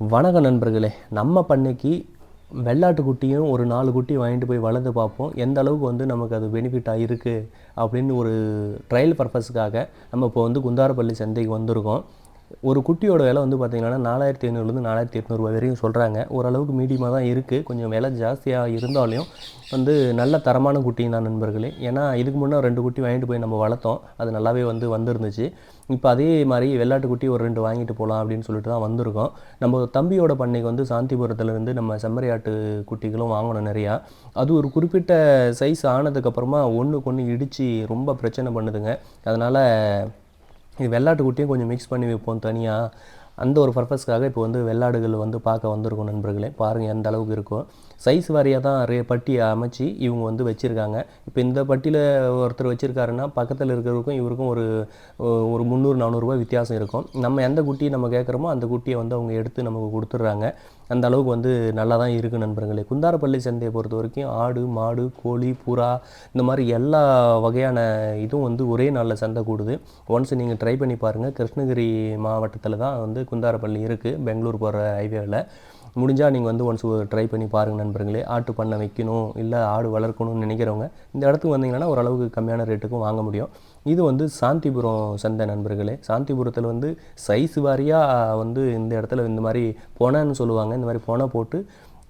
வணக்க நண்பர்களே நம்ம பண்ணைக்கு வெள்ளாட்டு குட்டியும் ஒரு நாலு குட்டி வாங்கிட்டு போய் வளர்ந்து பார்ப்போம். எந்த அளவுக்கு வந்து நமக்கு அது பெனிஃபிட்டாக இருக்குது அப்படின்னு ஒரு ட்ரையல் பர்பஸ்க்காக நம்ம இப்போ வந்து குந்தாரப்பள்ளி சந்தைக்கு வந்திருக்கோம். ஒரு குட்டியோட விலை வந்து பார்த்திங்கன்னா நாலாயிரத்தி ஐநூறுலேருந்து நாலாயிரத்தி எட்நூறுபா வரையும் சொல்கிறாங்க ஓரளவுக்கு மீடியமாக தான் இருக்குது கொஞ்சம் விலை ஜாஸ்தியாக இருந்தாலும் வந்து நல்ல தரமான குட்டி தான் நண்பர்களே. ஏன்னா இதுக்கு முன்னே ரெண்டு குட்டி வாங்கிட்டு போய் நம்ம வளர்த்தோம். அது நல்லாவே வந்து வந்துருந்துச்சு. இப்போ அதே மாதிரி வெள்ளாட்டு குட்டி ஒரு ரெண்டு வாங்கிட்டு போகலாம் அப்படின்னு சொல்லிட்டு தான் வந்திருக்கோம். நம்ம தம்பியோட பண்ணைக்கு வந்து சாந்திபுரத்துலேருந்து நம்ம செம்மறியாட்டு குட்டிகளும் வாங்கணும் நிறையா. அது ஒரு குறிப்பிட்ட சைஸ் ஆனதுக்கப்புறமா ஒன்றுக்கு ஒன்று இடித்து ரொம்ப பிரச்சனை பண்ணுதுங்க. அதனால் இது வெள்ளாட்டு கொஞ்சம் மிக்ஸ் பண்ணி வைப்போம் தனியாக அந்த ஒரு பர்பஸ்க்காக இப்போ வந்து வெள்ளாடுகள் வந்து பார்க்க வந்திருக்கோம் நண்பர்களே. பாருங்கள் எந்த அளவுக்கு இருக்கும் சைஸ் வாரியாக தான் ரே பட்டி அமைச்சு இவங்க வந்து வச்சுருக்காங்க. இப்போ இந்த பட்டியில் ஒருத்தர் வச்சுருக்காருன்னா பக்கத்தில் இருக்கிறவருக்கும் இவருக்கும் ஒரு ஒரு முந்நூறு நானூறுரூவா வித்தியாசம் இருக்கும். நம்ம எந்த குட்டியை நம்ம கேட்குறோமோ அந்த குட்டியை வந்து அவங்க எடுத்து நமக்கு கொடுத்துட்றாங்க. அந்த அளவுக்கு வந்து நல்லா தான் இருக்குது நண்பர்களே. குந்தாரப்பள்ளி சந்தையை பொறுத்த வரைக்கும் ஆடு மாடு கோழி புறா இந்த மாதிரி எல்லா வகையான இதுவும் வந்து ஒரே நாளில் சந்தை கூடுது. ஒன்ஸ் நீங்கள் ட்ரை பண்ணி பாருங்கள் கிருஷ்ணகிரி மாவட்டத்தில் தான் வந்து குந்தாரப்பள்ளி இருக்குது பெங்களூர் போகிற ஹைவேவில் முடிஞ்சால் நீங்கள் வந்து ஒன்ஸ் ட்ரை பண்ணி பாருங்கள் நண்பர்களே. ஆட்டு பண்ணை வைக்கணும் இல்லை ஆடு வளர்க்கணும்னு நினைக்கிறவங்க இந்த இடத்துக்கு வந்தீங்கன்னா ஓரளவுக்கு கம்மியான ரேட்டுக்கும் வாங்க முடியும். இது வந்து சாந்திபுரம் சந்தை நண்பர்களே. சாந்திபுரத்தில் வந்து சைஸ் வாரியாக வந்து இந்த இடத்துல இந்த மாதிரி பொனைன்னு சொல்லுவாங்க. இந்த மாதிரி பொனை போட்டு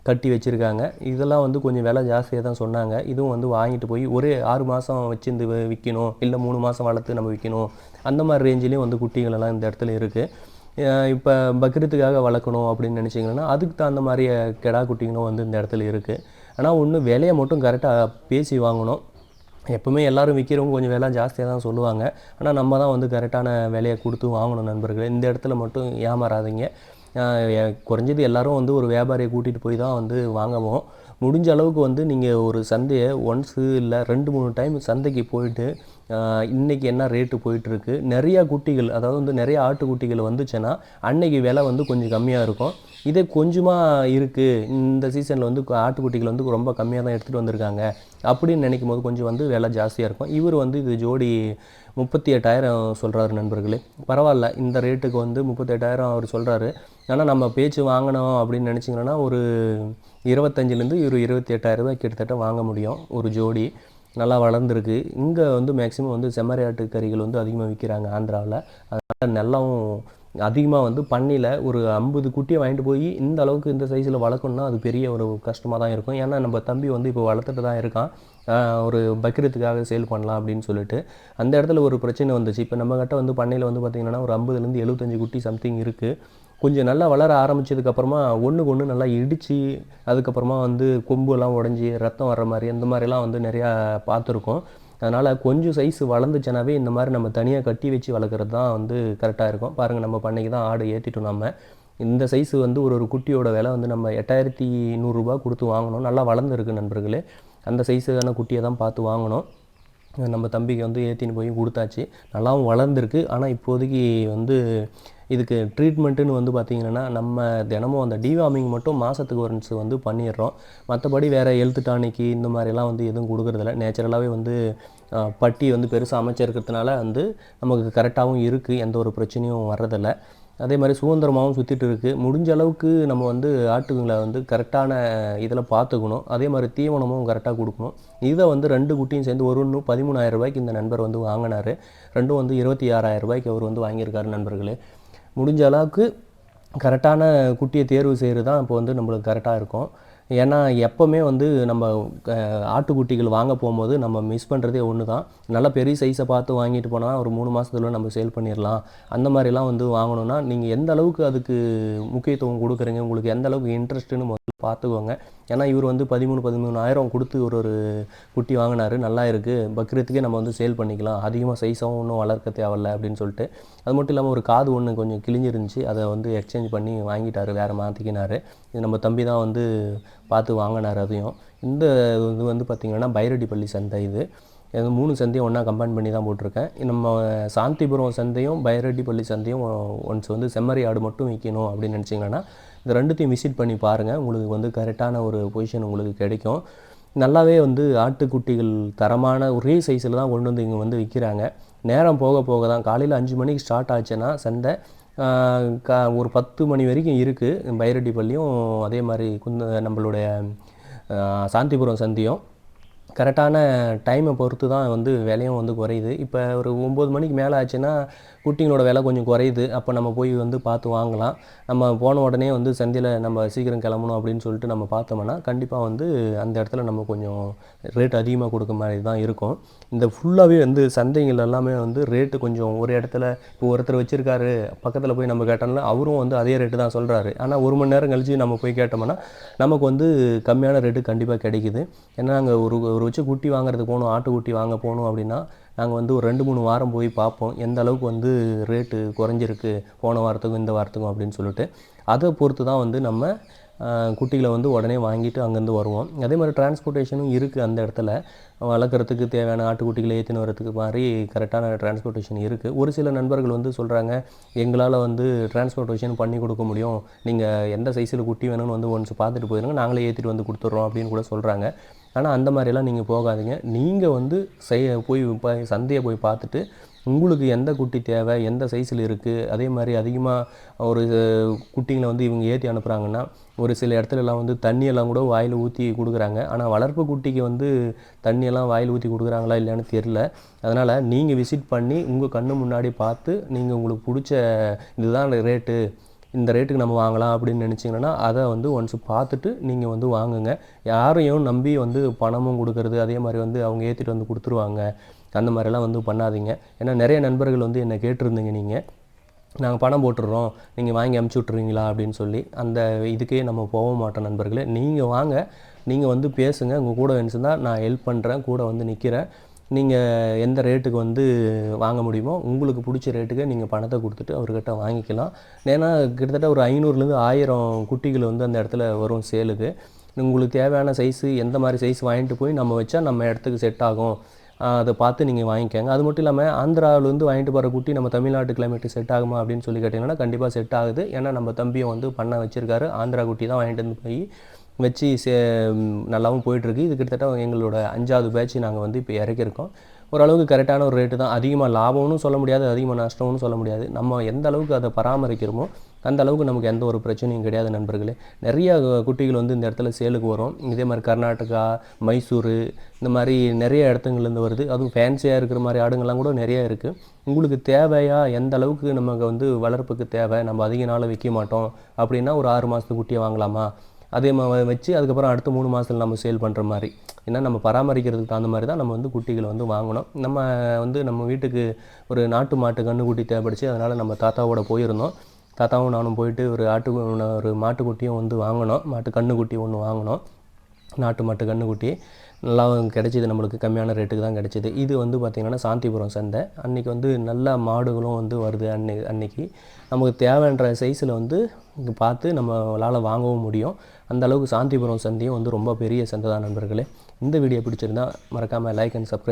கட்டி வச்சுருக்காங்க. இதெல்லாம் வந்து கொஞ்சம் விலை ஜாஸ்தியாக தான் சொன்னாங்க. இதுவும் வந்து வாங்கிட்டு போய் ஒரே ஆறு மாதம் வச்சுருந்து விற்கணும் இல்லை மூணு மாதம் வளர்த்து நம்ம விற்கணும் அந்த மாதிரி ரேஞ்சிலையும் வந்து குட்டிகள் எல்லாம் இந்த இடத்துல இருக்குது இப்போ பக்ரீத்துக்காக வளர்க்கணும் அப்படின்னு நினச்சிங்கன்னா அதுக்கு தகுந்த மாதிரி கெடா குட்டிங்களும் வந்து இந்த இடத்துல இருக்குது ஆனால் ஒன்று விலையை மட்டும் கரெக்டாக பேசி வாங்கணும். எப்பவுமே எல்லாரும் விற்கிறவங்க கொஞ்சம் விலை ஜாஸ்தியாக தான் சொல்லுவாங்க. ஆனால் நம்ம தான் வந்து கரெக்டான விலையை கொடுத்து வாங்கணும் நண்பர்களே. இந்த இடத்துல மட்டும் ஏமாறாதீங்க. குறைஞ்சது எல்லோரும் வந்து ஒரு வியாபாரியை கூட்டிகிட்டு போய் தான் வந்து வாங்குவோம். முடிஞ்ச அளவுக்கு வந்து நீங்கள் ஒரு சந்தையை ஒன்ஸு இல்லை ரெண்டு மூணு டைம் சந்தைக்கு போயிட்டு இன்றைக்கி என்ன ரேட்டு போயிட்டுருக்கு? நிறையா குட்டிகள் அதாவது வந்து நிறைய ஆட்டுக்குட்டிகள் வந்துச்சுன்னா அன்னைக்கு விலை வந்து கொஞ்சம் கம்மியாக இருக்கும். இதே கொஞ்சமாக இருக்குது இந்த சீசனில் வந்து ஆட்டுக்குட்டிகள் வந்து ரொம்ப கம்மியாக தான் எடுத்துகிட்டு வந்திருக்காங்க. அப்படின்னு நினைக்கும் போது கொஞ்சம் வந்து விலை ஜாஸ்தியாக இருக்கும். இவர் வந்து இது ஜோடி முப்பத்தி எட்டாயிரம் சொல்கிறாரு நண்பர்களே. பரவாயில்ல இந்த ரேட்டுக்கு வந்து முப்பத்தெட்டாயிரம் அவர் சொல்கிறாரு ஏன்னா நம்ம பேச்சு வாங்கினோம் அப்படின்னு நினச்சிங்கன்னா ஒரு இருபத்தஞ்சிலேருந்து ஒரு இருபத்தி எட்டாயிரரூபா கிட்டத்தட்ட வாங்க முடியும். ஒரு ஜோடி நல்லா வளர்ந்துருக்கு. இங்கே வந்து மேக்ஸிமம் வந்து செம்மறியாட்டு கறிகள் வந்து அதிகமாக விற்கிறாங்க ஆந்திராவில். அதனால் நெல்லவும் அதிகமாக வந்து பண்ணியில் ஒரு ஐம்பது குட்டியை வாங்கிட்டு போய் இந்த அளவுக்கு இந்த சைஸில் வளர்க்கணும்னா அது பெரிய ஒரு கஷ்டமாக தான் இருக்கும். ஏன்னா நம்ம தம்பி வந்து இப்போ வளர்த்துட்டு தான் இருக்கான். ஒரு பக்ரீத்துக்காக சேல் பண்ணலாம் அப்படின்னு சொல்லிட்டு. அந்த இடத்துல ஒரு பிரச்சனை வந்துச்சு. இப்போ நம்மக்கிட்ட வந்து பண்ணையில் வந்து பார்த்திங்கன்னா ஒரு ஐம்பதுலேருந்து எழுபத்தஞ்சு குட்டி சம்திங் இருக்குது கொஞ்சம் நல்லா வளர ஆரம்பித்ததுக்கப்புறமா ஒன்றுக்கு ஒன்று நல்லா இடித்து அதுக்கப்புறமா வந்து கொம்புலாம் உடஞ்சி ரத்தம் வர்ற மாதிரி அந்த மாதிரிலாம் வந்து நிறையா பார்த்துருக்கோம். அதனால் கொஞ்சம் சைஸ் வளர்ந்துச்சுனாவே இந்த மாதிரி நம்ம தனியாக கட்டி வச்சு வளர்க்குறது தான் வந்து கரெக்டாக இருக்கும். பாருங்கள் நம்ம பண்ணைக்கு தான் ஆடு ஏற்றிட்டோம் நம்ம இந்த சைஸு வந்து ஒரு ஒரு குட்டியோட விலை வந்து நம்ம எட்டாயிரத்தி நூறுரூபா கொடுத்து வாங்கணும். நல்லா வளர்ந்துருக்கு நண்பர்களே. அந்த சைஸுக்கான குட்டியை தான் பார்த்து வாங்கணும். நம்ம தம்பிக்கு வந்து ஏற்றின்னு போய் கொடுத்தாச்சு. நல்லாவும் வளர்ந்துருக்கு. ஆனால் இப்போதைக்கு வந்து இதுக்கு ட்ரீட்மெண்ட்டுன்னு வந்து பார்த்திங்கன்னா நம்ம தினமும் அந்த டிவார்மிங் மட்டும் மாதத்துக்கு ஒன்ஸ் வந்து பண்ணிடுறோம். மற்றபடி வேறு ஹெல்த் டானிக்கு இந்த மாதிரிலாம் வந்து எதுவும் கொடுக்குறதில்ல. நேச்சுரலாகவே வந்து பட்டி வந்து பெருசாக அமைச்சிருக்கிறதுனால வந்து நமக்கு கரெக்டாகவும் இருக்குது எந்த ஒரு பிரச்சனையும் வர்றதில்லை. அதே மாதிரி சுதந்திரமாகவும் சுற்றிட்டு இருக்குது முடிஞ்ச அளவுக்கு நம்ம வந்து ஆட்டுங்களை வந்து கரெக்டான இதில் பார்த்துக்கணும். அதே மாதிரி தீவனமும் கரெக்டாக கொடுக்கணும். இதை வந்து ரெண்டு குட்டியும் சேர்ந்து ஒரு ஒன்று பதிமூணாயிரம் ரூபாய்க்கு இந்த நண்பர் வந்து வாங்கினார். ரெண்டும் வந்து இருபத்தி ஆறாயிரம் ரூபாய்க்கு அவர் வந்து வாங்கியிருக்காரு நண்பர்களே. முடிஞ்ச அளவுக்கு கரெக்டான குட்டியை தேர்வு செய்கிறது தான் இப்போ வந்து நம்மளுக்கு கரெக்டாக இருக்கும். ஏன்னா எப்போவுமே வந்து நம்ம ஆட்டுக்குட்டிகள் வாங்க போகும்போது நம்ம மிஸ் பண்ணுறதே ஒன்று தான் நல்லா பெரிய சைஸை பார்த்து வாங்கிட்டு போனால் ஒரு மூணு மாதத்துல நம்ம சேல் பண்ணிடலாம். அந்த மாதிரிலாம் வந்து வாங்கணும்னா நீங்கள் எந்த அளவுக்கு அதுக்கு முக்கியத்துவம் கொடுக்குறீங்க? உங்களுக்கு எந்த அளவுக்கு இன்ட்ரெஸ்ட்டுன்னு பார்த்துக்கோங்க. ஏன்னா இவர் வந்து பதிமூணு பதிமூணாயிரம் கொடுத்து ஒரு ஒரு குட்டி வாங்கினார். நல்லா இருக்குது பக்ரீத்துக்கே நம்ம வந்து சேல் பண்ணிக்கலாம். அதிகமாக சைஸாகவும் ஒன்றும் வளர்க்க தேவையில்ல அப்படின்னு சொல்லிட்டு. அது மட்டும் இல்லாமல் ஒரு காது ஒன்று கொஞ்சம் கிழிஞ்சிருந்துச்சு. அதை வந்து எக்ஸ்சேஞ்ச் பண்ணி வாங்கிட்டார். வேறு மாற்றிக்கினார் இது நம்ம தம்பி தான் வந்து பார்த்து வாங்கினார் அதையும். இந்த இது வந்து பார்த்திங்கன்னா பைரடிப்பள்ளி சந்தை இது. இது மூணு சந்தையும் ஒன்றா கம்பைன் பண்ணி தான் போட்டிருக்கேன். நம்ம சாந்திபுரம் சந்தையும் பைரெட்டிப்பள்ளி சந்தையும் ஒன்ஸ் வந்து செம்மறி ஆடு மட்டும் விற்கணும் அப்படின்னு நினச்சிங்கன்னா இந்த ரெண்டுத்தையும் விசிட் பண்ணி பாருங்கள் உங்களுக்கு வந்து கரெக்டான ஒரு பொசிஷன் உங்களுக்கு கிடைக்கும். நல்லாவே வந்து ஆட்டுக்குட்டிகள் தரமான ஒரே சைஸில் தான் கொண்டு வந்து இங்கே வந்து விற்கிறாங்க நேரம் போக போக தான் காலையில் அஞ்சு மணிக்கு ஸ்டார்ட் ஆச்சுன்னா சந்தை கா க ஒரு பத்து மணி வரைக்கும் இருக்குது பைரட்டிப்பள்ளியும் அதே மாதிரி குந்த நம்மளுடைய சாந்திபுரம் சந்தியும். கரெக்டான டைமை பொறுத்து தான் வந்து விலையும் வந்து குறையுது. இப்போ ஒரு ஒம்பது மணிக்கு மேலே ஆச்சுன்னா குட்டிங்களோட விலை கொஞ்சம் குறையுது. அப்போ நம்ம போய் வந்து பார்த்து வாங்கலாம். நம்ம போன உடனே வந்து சந்தையில் நம்ம சீக்கிரம் கிளம்பணும் அப்படின்னு சொல்லிட்டு நம்ம பார்த்தோம்னா கண்டிப்பாக வந்து அந்த இடத்துல நம்ம கொஞ்சம் ரேட் அதிகமாக கொடுக்க மாதிரி தான் இருக்கும். இந்த ஃபுல்லாகவே வந்து சந்தைகள் எல்லாமே வந்து ரேட்டு கொஞ்சம் ஒரு இடத்துல இப்போ ஒருத்தர் வச்சுருக்காரு பக்கத்தில் போய் நம்ம கேட்டோம்னா அவரும் வந்து அதே ரேட்டு தான் சொல்கிறாரு ஆனால் ஒரு மணி நேரம் கழிச்சு நம்ம போய் கேட்டோம்னா நமக்கு வந்து கம்மியான ரேட்டு கண்டிப்பாக கிடைக்குது. ஏன்னா அங்கே ஒரு ஒரு வச்சு குட்டி வாங்குறதுக்கு போகணும் ஆட்டு குட்டி வாங்க போகணும் அப்படின்னா நாங்கள் வந்து ஒரு ரெண்டு மூணு வாரம் போய் பார்ப்போம் எந்த அளவுக்கு வந்து ரேட்டு குறைஞ்சிருக்கு போன வாரத்துக்கும் இந்த வாரத்துக்கும் அப்படின்னு சொல்லிட்டு. அதை பொறுத்து தான் வந்து நம்ம குட்டிகளை வந்து உடனே வாங்கிட்டு அங்கேருந்து வருவோம். அதே மாதிரி டிரான்ஸ்போர்ட்டேஷனும் இருக்குது அந்த இடத்துல. வளர்க்குறதுக்கு தேவையான ஆட்டுக்குட்டிகளை ஏற்றின்னு வரதுக்கு மாதிரி கரெக்டான டிரான்ஸ்போர்ட்டேஷன் இருக்குது ஒரு சில நண்பர்கள் வந்து சொல்கிறாங்க எங்களால் வந்து டிரான்ஸ்போர்ட்டேஷன் பண்ணி கொடுக்க முடியும். நீங்கள் எந்த சைஸில் குட்டி வேணும்னு வந்து ஒன்ஸ் பார்த்துட்டு போயிருங்க நாங்களே ஏற்றிட்டு வந்து கொடுத்துட்றோம் அப்படின்னு கூட சொல்கிறாங்க ஆனால் அந்த மாதிரிலாம் நீங்கள் போகாதீங்க. நீங்கள் வந்து செய்ய போய் ப- சந்தையை போய் பார்த்துட்டு உங்களுக்கு எந்த குட்டி தேவை எந்த சைஸில் இருக்குது அதே மாதிரி அதிகமாக ஒரு குட்டிங்களை வந்து இவங்க ஏற்றி அனுப்புகிறாங்கன்னா ஒரு சில இடத்துலலாம் வந்து தண்ணியெல்லாம் கூட வாயில் ஊற்றி கொடுக்குறாங்க. ஆனால் வளர்ப்பு குட்டிக்கு வந்து தண்ணியெல்லாம் வாயில் ஊற்றி கொடுக்குறாங்களா இல்லையான்னு தெரில அதனால் நீங்கள் விசிட் பண்ணி உங்கள் கண்ணு முன்னாடி பார்த்து நீங்கள் உங்களுக்கு பிடிச்ச இதுதான் ரேட்டு இந்த ரேட்டுக்கு நம்ம வாங்கலாம் அப்படின்னு நினச்சிங்கன்னா அதை வந்து ஒன்ஸ் பார்த்துட்டு நீங்கள் வந்து வாங்குங்க. யாரையும் நம்பி வந்து பணமும் கொடுக்கறது அதே மாதிரி வந்து அவங்க ஏற்றிட்டு வந்து கொடுத்துருவாங்க. அந்த மாதிரிலாம் வந்து பண்ணாதீங்க. ஏன்னா நிறைய நண்பர்கள் வந்து என்னை கேட்டிருந்தீங்க நீங்கள் நாங்கள் பணம் போட்டுடுறோம். நீங்கள் வாங்கி அமுச்சு விட்ருவீங்களா அப்படின்னு சொல்லி அந்த இதுக்கே நம்ம போக மாட்டோம் நண்பர்களே. நீங்கள் வாங்க. நீங்கள் வந்து பேசுங்க. உங்கள் கூட வேணுச்சுன்னா நான் ஹெல்ப் பண்ணுறேன் கூட வந்து நிற்கிறேன் நீங்கள் எந்த ரேட்டுக்கு வந்து வாங்க முடியுமோ உங்களுக்கு பிடிச்ச ரேட்டுக்கு நீங்கள் பணத்தை கொடுத்துட்டு அவர்கிட்ட வாங்கிக்கலாம். ஏன்னா கிட்டத்தட்ட ஒரு ஐநூறுலேருந்து ஆயிரம் குட்டிகள் வந்து அந்த இடத்துல வரும் சேலுக்கு. உங்களுக்கு தேவையான சைஸு எந்த மாதிரி சைஸ் வாங்கிட்டு போய் நம்ம வச்சா நம்ம இடத்துக்கு செட் ஆகும். அதை பார்த்து நீங்கள் வாங்கிக்கோங்க. அது மட்டும் இல்லாமல் ஆந்திராவிலேருந்து வாங்கிட்டு போகிற குட்டி நம்ம தமிழ்நாட்டு கிளைமேட்டுக்கு செட் ஆகுமா அப்படின்னு சொல்லி கேட்டிங்கன்னா கண்டிப்பாக செட் ஆகுது. ஏன்னா நம்ம தம்பியை வந்து பண்ண வச்சுருக்காரு. ஆந்திரா குட்டி தான் வாங்கிட்டு வந்து போய் வச்சு சே நல்லாவும் போயிட்டுருக்கு. இது கிட்டத்தட்ட எங்களோட அஞ்சாவது பேட்ச் நாங்கள் வந்து இப்போ இறக்கியிருக்கோம். ஓரளவுக்கு கரெக்டான ஒரு ரேட்டு தான். அதிகமாக லாபம்னு சொல்ல முடியாது அதிகமாக நஷ்டம்னு சொல்ல முடியாது. நம்ம எந்த அளவுக்கு அதை பராமரிக்கிறோமோ அந்த அளவுக்கு நமக்கு எந்த ஒரு பிரச்சனையும் கிடையாது நண்பர்களே. நிறைய குட்டிகள் வந்து இந்த இடத்துல சேலுக்கு வரும். இதே மாதிரி கர்நாடகா மைசூர் இந்த மாதிரி நிறைய இடத்துங்கள்லேருந்து வருது. அதுவும் ஃபேன்சியாக இருக்கிற மாதிரி ஆடுங்கள்லாம் கூட நிறைய இருக்குது உங்களுக்கு தேவையா? எந்த அளவுக்கு நமக்கு வந்து வளர்ப்புக்கு தேவை? நம்ம அதிக நாள் விற்க மாட்டோம். அப்படின்னா ஒரு ஆறு மாதத்து குட்டியை வாங்கலாமா? அதே மாதிரி வச்சு அதுக்கப்புறம் அடுத்த மூணு மாதத்துல நம்ம சேல் பண்ணுற மாதிரி. ஏன்னா நம்ம பராமரிக்கிறதுக்கு தகுந்த மாதிரி தான் நம்ம வந்து குட்டிகளை வந்து வாங்கணும். நம்ம வந்து நம்ம வீட்டுக்கு ஒரு நாட்டு மாட்டு கன்றுக்குட்டி தேவைப்படுச்சு அதனால் நம்ம தாத்தாவோட போயிருந்தோம். தாத்தாவும் நானும் போயிட்டு ஒரு ஆட்டு ஒரு மாட்டுக்குட்டியும் வந்து வாங்கினோம். மாட்டு கன்றுக்குட்டி ஒன்று வாங்கினோம். நாட்டு மாட்டு கன்றுக்குட்டி நல்லா கிடைச்சிது நம்மளுக்கு கம்மியான ரேட்டுக்கு தான் கிடைச்சிது. இது வந்து பார்த்திங்கன்னா சாந்திபுரம் சந்தை. அன்றைக்கி வந்து நல்ல மாடுகளும் வந்து வருது அன்னை அன்னைக்கு. நமக்கு தேவைன்ற சைஸில் வந்து பார்த்து நம்மளால் வாங்கவும் முடியும். அந்த அளவுக்கு சாந்திபுரம் சந்தையும் வந்து ரொம்ப பெரிய சந்தை தான் நண்பர்களே. இந்த வீடியோ பிடிச்சிருந்தா மறக்காமல் லைக் அண்ட் சப்ஸ்கிரைப்